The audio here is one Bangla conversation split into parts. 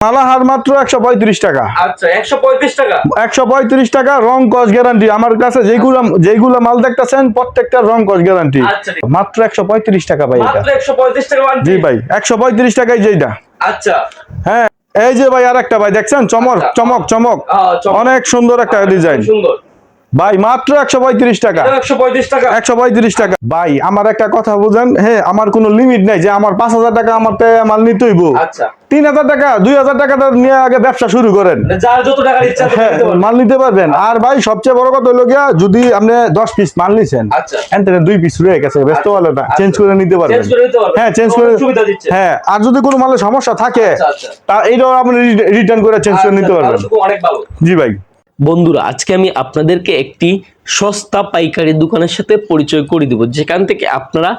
মালাহার মাত্র একশো পঁয়ত্রিশ টাকা। আচ্ছা একশো পঁয়ত্রিশ টাকা? একশো পঁয়ত্রিশ টাকা রং কস গ্যারান্টি। আমার কাছে যেগুলো যেগুলো মাল দেখতেছেন প্রত্যেকটা রং কস গ্যারান্টি। আচ্ছা। মাত্র একশো পঁয়ত্রিশ টাকা ভাই একশো পঁয়ত্রিশ টাকা জি ভাই একশো পঁয়ত্রিশ টাকায় যেটা আচ্ছা। হ্যাঁ এই যে ভাই আর একটা ভাই দেখছেন? চমক আচ্ছা। চমক চমক। অনেক সুন্দর একটা ডিজাইন সুন্দর। ভাই মাত্র একশো পঁয়ত্রিশ টাকা। একশো পঁয়ত্রিশ টাকা। একশো পঁয়ত্রিশ টাকা। ভাই আমার একটা কথা বুঝেন হ্যাঁ আমার কোনো লিমিট নাই যে আমার পাঁচ হাজার টাকা আমার মাল নিতে হইব। আচ্ছা। তিন হাজার টাকা দুই হাজার টাকাটা নিয়ে আগে ব্যবসা শুরু করেন। যার যত টাকার ইচ্ছা হ্যাঁ মাল নিতে পারবেন। আর ভাই সবচেয়ে বড় কথা হলো গিয়া যদি আপনি দশ পিস মাল নিছেন আচ্ছা। দুই পিস রয়ে গেছে ব্যস্ত আচ্ছা, হলো না আচ্ছা। চেঞ্জ করে নিতে পারবেন। হ্যাঁ চেঞ্জ করে হ্যাঁ আর যদি কোনো মালের সমস্যা থাকে আচ্ছা আচ্ছা। তা এইটাও আপনি রিটার্ন করে চেঞ্জ করে নিতে আচ্ছা, পারবেন জি ভাই। বন্ধুরা, আজকে আমি আপনাদেরকে একটি সস্তা পাইকারি দোকানের সাথে পরিচয় করে দিব। যেখান থেকে আপনারা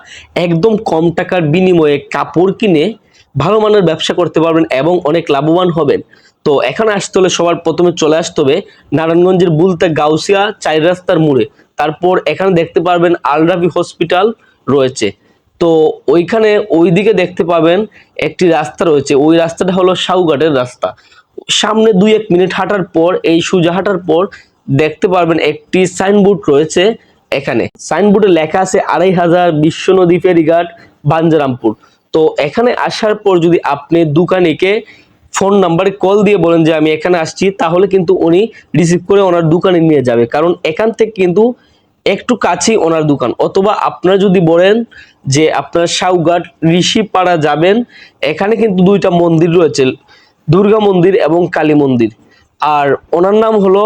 একদম কম টাকার বিনিময়ে কাপড় কিনে ভালো মানের ব্যবসা করতে পারবেন এবং অনেক লাভবান হবেন। তো এখানে আসতে হলে সবার প্রথমে চলে আসতে হবে নারায়ণগঞ্জের বুলতে গাউসিয়া চাই রাস্তার মোড়ে। তারপর এখানে দেখতে পারবেন আলরাবি হসপিটাল রয়েছে। তো ওইখানে ওইদিকে দেখতে পাবেন একটি রাস্তা রয়েছে। ওই রাস্তাটা হলো সাউঘাটের রাস্তা। সামনে দুই এক মিনিট হাঁটার পর, এই সোজা হাঁটার পর দেখতে পারবেন একটি সাইনবোর্ড রয়েছে এখানে। সাইনবোর্ডে লেখা আছে আড়াই হাজার বিশ্ব নদী ফেরিঘাট, বাঞ্জারামপুর। তো এখানে আসার পর যদি আপনি দোকানিকে ফোন নাম্বারে কল দিয়ে বলেন যে আমি এখানে আসছি, তাহলে কিন্তু উনি রিসিভ করে ওনার দোকানে নিয়ে যাবে। কারণ এখান থেকে কিন্তু একটু কাছেই ওনার দোকান। অথবা আপনারা যদি বলেন যে আপনার সাউঘাট ঋষিপাড়া যাবেন, এখানে কিন্তু দুইটা মন্দির রয়েছে। দুর্গা মন্দির এবং কালী মন্দির। আর ওনার নাম হলো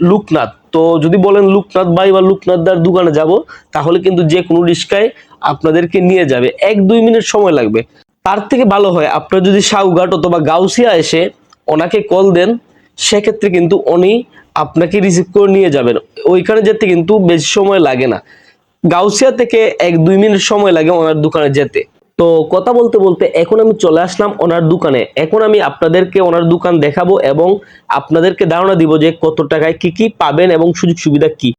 লুকনাথ। তো যদি বলেন লুকনাথ ভাই বা লুকনাথ দার দোকানে যাব, তাহলে কিন্তু যে কোনো রিস্কায় আপনাদেরকে নিয়ে যাবে। এক দুই মিনিট সময় লাগবে। তার থেকে ভালো হয়, আপনারা যদি সাউঘাট অথবা গাউসিয়া এসে ওনাকে কল দেন, সেক্ষেত্রে কিন্তু উনি আপনাকে রিসিভ করে নিয়ে যাবেন। ওইখানে যেতে কিন্তু বেশি সময় লাগে না। গাউসিয়া থেকে এক দুই মিনিট সময় লাগে ওনার দোকানে যেতে। তো কথা বলতে বলতে এখন আমি চলে আসলাম ওনার দোকানে। এখন আমি আপনাদেরকে ওনার দোকান দেখাবো এবং আপনাদেরকে ধারণা দিব যে কত টাকায় কি কি পাবেন এবং সুযোগ সুবিধা কি।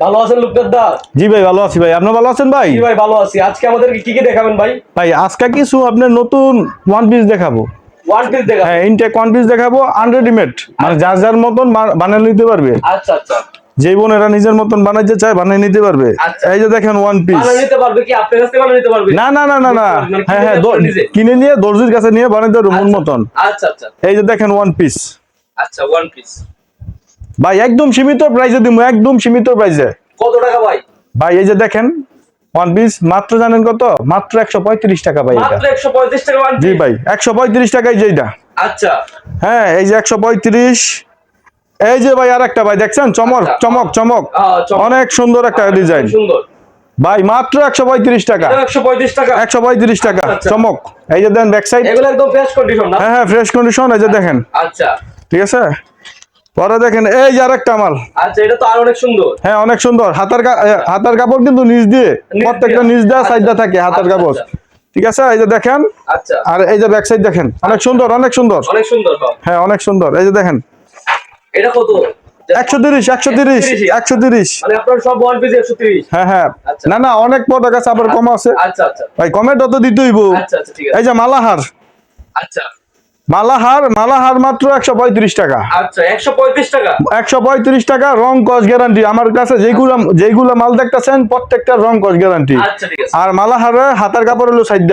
ভালো আছেন দা? জি ভাই ভালো আছি ভাই। আপনি ভালো আছেন ভাই? জি ভাই ভালো আছি। আজকে আমাদেরকে কি কি দেখাবেন ভাই? ভাই আজকে কিছু আপনার নতুন ওয়ান পিস দেখাবো। ওয়ান পিস দেখা হ্যাঁ ইনটেক ওয়ান পিস দেখাবো আনরেডিমেড মানে যার যার মতন বানিয়ে নিতে পারবে। আচ্ছা আচ্ছা। যে বোন এরা নিজের মতন বানাইতে চায় বানিয়ে নিতে পারবে। আচ্ছা। এই যে দেখেন ওয়ান পিস না না না না না। মানে হ্যাঁ হ্যাঁ কিনে নিয়ে দর্জির কাছে নিয়ে বানাইতে পারবে মন মতন। আচ্ছা আচ্ছা। এই যে দেখেন ওয়ান পিস আচ্ছা ওয়ান পিস ভাই একদম সীমিত প্রাইসে দিব একদম সীমিত প্রাইসে কত টাকা ভাই? ভাই এই যে দেখেন ওয়ান পিস মাত্র জানেন কত? মাত্র একশো পঁয়ত্রিশ টাকা ভাই এটা। একশো পঁয়ত্রিশ টাকা জি ভাই একশো পঁয়ত্রিশ টাকায় যেটা আচ্ছা। হ্যাঁ এই যে একশো পঁয়ত্রিশ এই যে ভাই আর একটা ভাই দেখছেন? চমক আচ্ছা। চমক চমক। অনেক সুন্দর একটা ডিজাইন সুন্দর। ভাই মাত্র একশো পঁয়ত্রিশ টাকা। একশো পঁয়ত্রিশ টাকা। একশো পঁয়ত্রিশ টাকা। চমক। এই যে দেন ব্যাক সাইড একদম ফ্রেশ কন্ডিশন হ্যাঁ হ্যাঁ ফ্রেশ কন্ডিশন এই যে দেখেন। আচ্ছা। ঠিক আছে? পরে দেখেন এই যে আরেকটা মাল। আচ্ছা এটা তো আর অনেক সুন্দর। হ্যাঁ অনেক সুন্দর। হাতার হাতার কাপড় কিন্তু নিচ দিয়ে। প্রত্যেকটা নিচ দেওয়া। সাইডটা থাকে হাতার আচ্ছা, কাপড়। আচ্ছা। ঠিক আছে? এই যে দেখেন। আচ্ছা। আর এই যে ব্যাক সাইড দেখেন অনেক সুন্দর অনেক সুন্দর। অনেক সুন্দর হ্যাঁ অনেক সুন্দর। এই যে দেখেন এটা কত? একশো তিরিশ একশো তিরিশ একশো তিরিশ। মানে হ্যাঁ হ্যাঁ। আচ্ছা। না না অনেক প্রোডাক্ট আছে আবার কম আছে। আচ্ছা আচ্ছা। ভাই কমের আচ্ছা আচ্ছা এই যে মালাহার। আচ্ছা। মালাহার মালাহার মাত্র একশো পঁয়ত্রিশ টাকা। আচ্ছা একশো পঁয়ত্রিশ টাকা? একশো পঁয়ত্রিশ টাকা রং কস গ্যারান্টি। আমার কাছে যেগুলো যেগুলো মাল দেখতেছেন প্রত্যেকটা রং কস গ্যারান্টি। আচ্ছা আর মালাহারে হাতার কাপড় হলো সাইড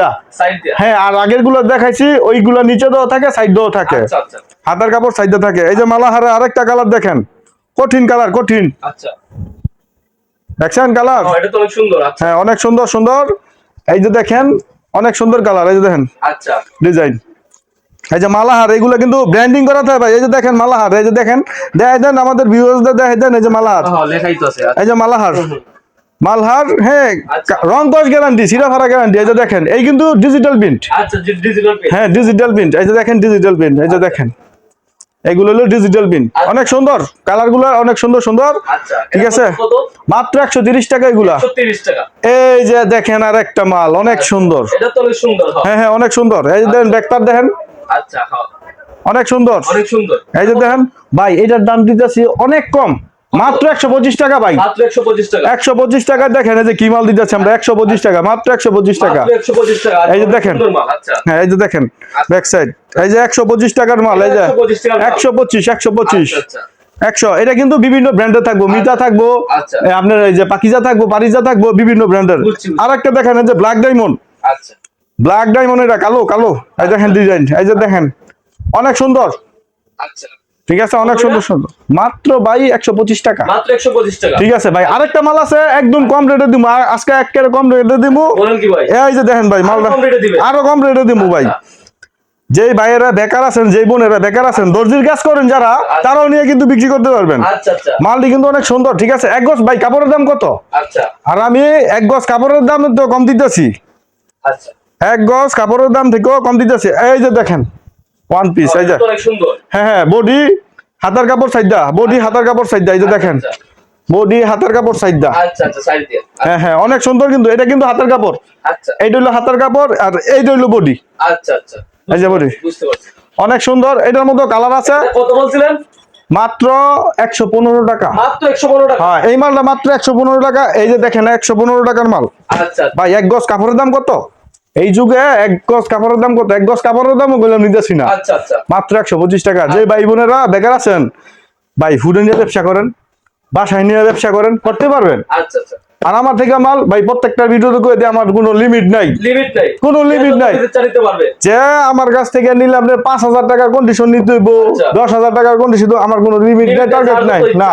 হ্যাঁ আর আগেরগুলো দেখাইছি ওইগুলো নিচে দেওয়া থাকে সাইড দেওয়া থাকে। আচ্ছা হাতার কাপড় সাইডে থাকে। এই যে মালাহারে আরেকটা কালার দেখেন। কঠিন কালার কঠিন। আচ্ছা। দেখছেন কালার? এটা তো অনেক সুন্দর হ্যাঁ অনেক সুন্দর সুন্দর। এই যে দেখেন অনেক সুন্দর কালার এই যে দেখেন। আচ্ছা। ডিজাইন। এই যে মালাহার এগুলো কিন্তু ব্র্যান্ডিং করাতে হবে এই যে দেখেন মালাহার এই যে দেখেন দেখাই দেন আমাদের ভিউয়ার্সদের দেখাই দেন এই যে মালাহার হ্যাঁ এই যে মালাহার মালহার হ্যাঁ আচ্ছা। রং কস গ্যারান্টি সিরা ফারা গ্যারান্টি এই যে দেখেন এই কিন্তু ডিজিটাল প্রিন্ট আচ্ছা হ্যাঁ ডিজিটাল প্রিন্ট এই যে দেখেন ডিজিটাল প্রিন্ট এই যে দেখেন এগুলো হলো ডিজিটাল প্রিন্ট আচ্ছা। অনেক সুন্দর কালারগুলো অনেক সুন্দর সুন্দর আচ্ছা ঠিক আছে মাত্র একশো তিরিশ টাকা এগুলা এই যে দেখেন আর একটা মাল অনেক সুন্দর হ্যাঁ। হ্যাঁ হ্যাঁ অনেক সুন্দর এই যে দেখেন ব্যাকপার দেখেন আচ্ছা হ্যাঁ। অনেক সুন্দর। অনেক সুন্দর। এই যে দেখেন ভাই এটার দাম দিতেছি অনেক কম। মাত্র একশো পঁচিশ টাকা ভাই। মাত্র একশো পঁচিশ টাকা। একশো পঁচিশ টাকা দেখেন এই যে কি মাল দিতেছে আমরা একশো পঁচিশ টাকা মাত্র একশো পঁচিশ টাকা। এই যে দেখেন। আচ্ছা। হ্যাঁ এই যে দেখেন ব্যাক সাইড এই যে একশো পঁচিশ টাকার মাল এই যে 125 টাকার মাল। একশো পঁচিশ একশো পঁচিশ। আচ্ছা, আচ্ছা। একশো এটা কিন্তু বিভিন্ন ব্র্যান্ডের থাকব মিতা থাকব আচ্ছা। আপনার এই যে পাকিজা থাকব পারিজা থাকব বিভিন্ন ব্র্যান্ডের। আর একটা দেখেন এই যে ব্ল্যাক ডায়মন্ড আচ্ছা। ব্ল্যাক ডায়মন্ড এটা কালো কালো। এই দেখেন ডিজাইন এই যে দেখেন। অনেক সুন্দর। আচ্ছা। ঠিক আছে অনেক সুন্দর সুন্দর। মাত্র ভাই একশো পঁচিশ টাকা। মাত্র একশো পঁচিশ টাকা। ঠিক আছে ভাই আরেকটা মাল আছে একদম কম রেটে দিব আজকে একেবারে কম রেটে দিব বলেন কি ভাই? এই যে দেখেন ভাই মালটা কম রেটে দিবেন? আরও কম রেটে দিব ভাই। আচ্ছা। যেই ভাইয়েরা বেকার আছেন যেই বোনেরা বেকার আছেন দর্জির কাজ করেন যারা তারাও নিয়ে কিন্তু বিক্রি করতে পারবেন। আচ্ছা আচ্ছা। মালটি কিন্তু অনেক সুন্দর ঠিক আছে। এক গজ ভাই কাপড়ের দাম কত? আচ্ছা। আর আমি এক গজ কাপড়ের দাম তো কম দিতেছি। আচ্ছা। এক গজ কাপড়ের দাম থেকেও কম দিতেছি। এই যে দেখেন ওয়ান পিস এই যে। হ্যাঁ হ্যাঁ বডি হাতার কাপড় সাইডা বডি হাতার কাপড় সাইডা এই যে দেখেন। আচ্ছা। বডি হাতার কাপড় সাইডা আচ্ছা আচ্ছা হ্যাঁ হ্যাঁ অনেক সুন্দর কিন্তু এটা কিন্তু হাতার কাপড়। আচ্ছা। এইটা হলো হাতার কাপড় আর এইটা হলো বডি আচ্ছা আচ্ছা। এই যে বডি অনেক সুন্দর এটার মধ্যে কালার আছে। কত বলছিলেন? মাত্র একশো পনেরো টাকা। মাত্র একশো পনেরো টাকা। হ্যাঁ এই মালটা মাত্র একশো পনেরো টাকা এই যে দেখেন একশো পনেরো টাকার মাল। আচ্ছা। ভাই এক গজ কাপড়ের দাম কত? এই যুগে এক গজ কাপড়ের দাম কত? এক গজ কাপড়ের দাম ওগুলো নিতেছি না। আচ্ছা আচ্ছা। মাত্র একশো পঁচিশ টাকা। যে ভাই বোনেরা বেকার আছেন ভাই ফুডে নিয়ে ব্যবসা করেন বাসায় নিয়ে ব্যবসা করেন করতে পারবেন। আচ্ছা আর আমার থেকে মাল ভাই প্রত্যেকটা ভিডিওতে করে দিয়ে আমার কোনো লিমিট নাই। লিমিট নাই। কোনো limit নাই। যে আমার কাছ থেকে নিলে আপনি পাঁচ হাজার টাকার কন্ডিশন নিতে হইব। দশ হাজার টাকার কন্ডিশন আমার কোনো লিমিট নাই টার্গেট নাই না।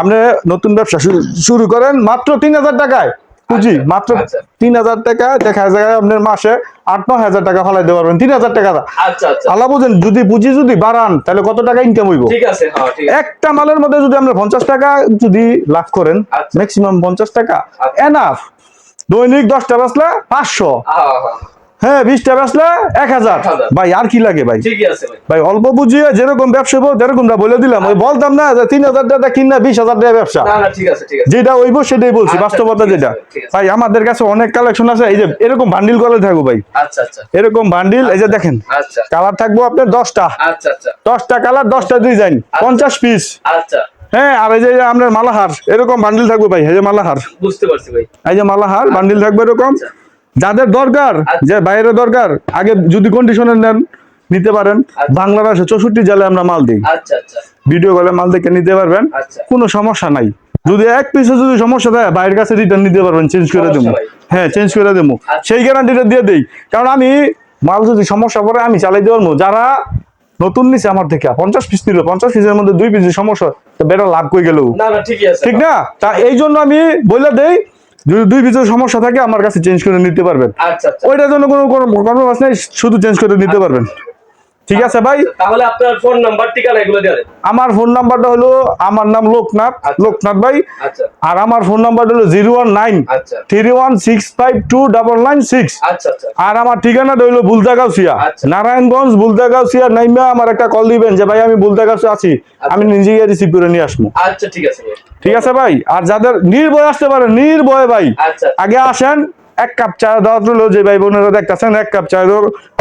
আপনি নতুন ব্যবসা শুরু শুরু করেন মাত্র তিন হাজার টাকায়। পুঁজি আচ্ছা, মাত্র আচ্ছা। তিন হাজার টাকা দেখা যায় আপনার মাসে আট ন হাজার টাকা ফলাই দিতে পারবেন তিন হাজার টাকা। আচ্ছা আল্লাহ বুঝেন যদি পুঁজি যদি বাড়ান তাহলে কত টাকা ইনকাম হইব? হ্যাঁ একটা মালের মধ্যে যদি আমরা পঞ্চাশ টাকা যদি লাভ করেন। ম্যাক্সিমাম পঞ্চাশ টাকা। এনাফ দৈনিক দশটা বাঁচলে পাঁচশো। হ্যাঁ বিশটা বেচলে এক হাজার। ভাই আর কি লাগে ভাই? ভাই। অল্প বুঝিয়ে যেরকম ব্যবসা হইবো যেরকমটা বলে দিলাম। ওই বলতাম না যে তিন হাজার টাকা কিনা বিশ হাজার টাকা ব্যবসা। না না যেটা হইব সেটাই বলছি আচ্ছা, বাস্তবতা যেটা। ভাই আমাদের কাছে অনেক কালেকশন আছে। এই যে এরকম বান্ডিল করে থাকব ভাই। আচ্ছা আচ্ছা। এরকম বান্ডিল এই যে দেখেন। আচ্ছা। কালার থাকব আপনার দশটা। আচ্ছা আচ্ছা। দশটা কালার দশটা ডিজাইন পঞ্চাশ পিস আচ্ছা। হ্যাঁ আর এই যে আপনার মালাহার এরকম বান্ডিল থাকবে ভাই এই যে মালাহার। বুঝতে পারছি ভাই। এই যে মালাহার বান্ডিল থাকবে এরকম। আচ্ছা। যাদের দরকার আচ্ছা। যে বাইরে দরকার আগে যদি কন্ডিশনে নেন নিতে পারেন। আচ্ছা। বাংলাদেশে চৌষট্টি জেলায় আমরা মাল দিই। আচ্ছা আচ্ছা। ভিডিও কলে মাল দেখে নিতে পারবেন। কোনো সমস্যা নাই। যদি এক পিসে যদি সমস্যা থাকে বাইরের কাছে রিটার্ন নিতে পারবেন চেঞ্জ করে দেবো। হ্যাঁ চেঞ্জ করে দেবো। সেই গ্যারান্টিটা দিয়ে দেই। কারণ আমি মাল যদি সমস্যা পড়ে আমি চালাই দেওয়ার যারা নতুন নিছে আমার থেকে পঞ্চাশ পিস নিল পঞ্চাশ পিসের মধ্যে দুই পিসের সমস্যা তো বেটা লাভ করে গেল ঠিক না? তা এই জন্য আমি বলে দেই যদি দুই পিসের সমস্যা থাকে আমার কাছে চেঞ্জ করে নিতে পারবেন। আচ্ছা আচ্ছা। ওইটার জন্য কোনো কোনো কম্প্রোমাইজ নেই শুধু চেঞ্জ করে নিতে পারবেন। ঠিক আছে ভাই? তাহলে আপনার ফোন নাম্বার ঠিকানা এগুলো দিয়ে দেন। আমার ফোন নাম্বারটা হলো আমার নাম লোকনাথ আচ্ছা। লোকনাথ ভাই। আচ্ছা। আর আমার ফোন নাম্বারটা হলো জিরো ওয়ান নাইন আচ্ছা। Three one six five two double nine six. আচ্ছা আর আমার ঠিকানাটা হলো বুলতাগাউসিয়া আচ্ছা। নারায়ণগঞ্জ বুলতাগাউসিয়া নাইমা আমার একটা কল দিবেন যে ভাই আমি বুলতাগাউসিয়া আছি। আমি নিজে গিয়ে রিসিভ করে নিয়ে আসব। আচ্ছা ঠিক আছে ভাই। ঠিক আছে ভাই? আর যাদের নির্ভয় আসতে পারে নির্ভয় ভাই। আচ্ছা আগে আসেন এক কাপ চা দেওয়া যে ভাই বোনেরা দেখতেছেন এক কাপ চা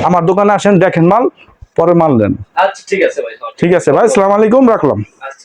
আমার দোকানে আসেন দেখেন মাল। পরে মানলেন। দেন আচ্ছা ঠিক আছে ভাই হ্যাঁ, ঠিক আছে ভাই আসসালামু আলাইকুম রাখলাম। আচ্ছা।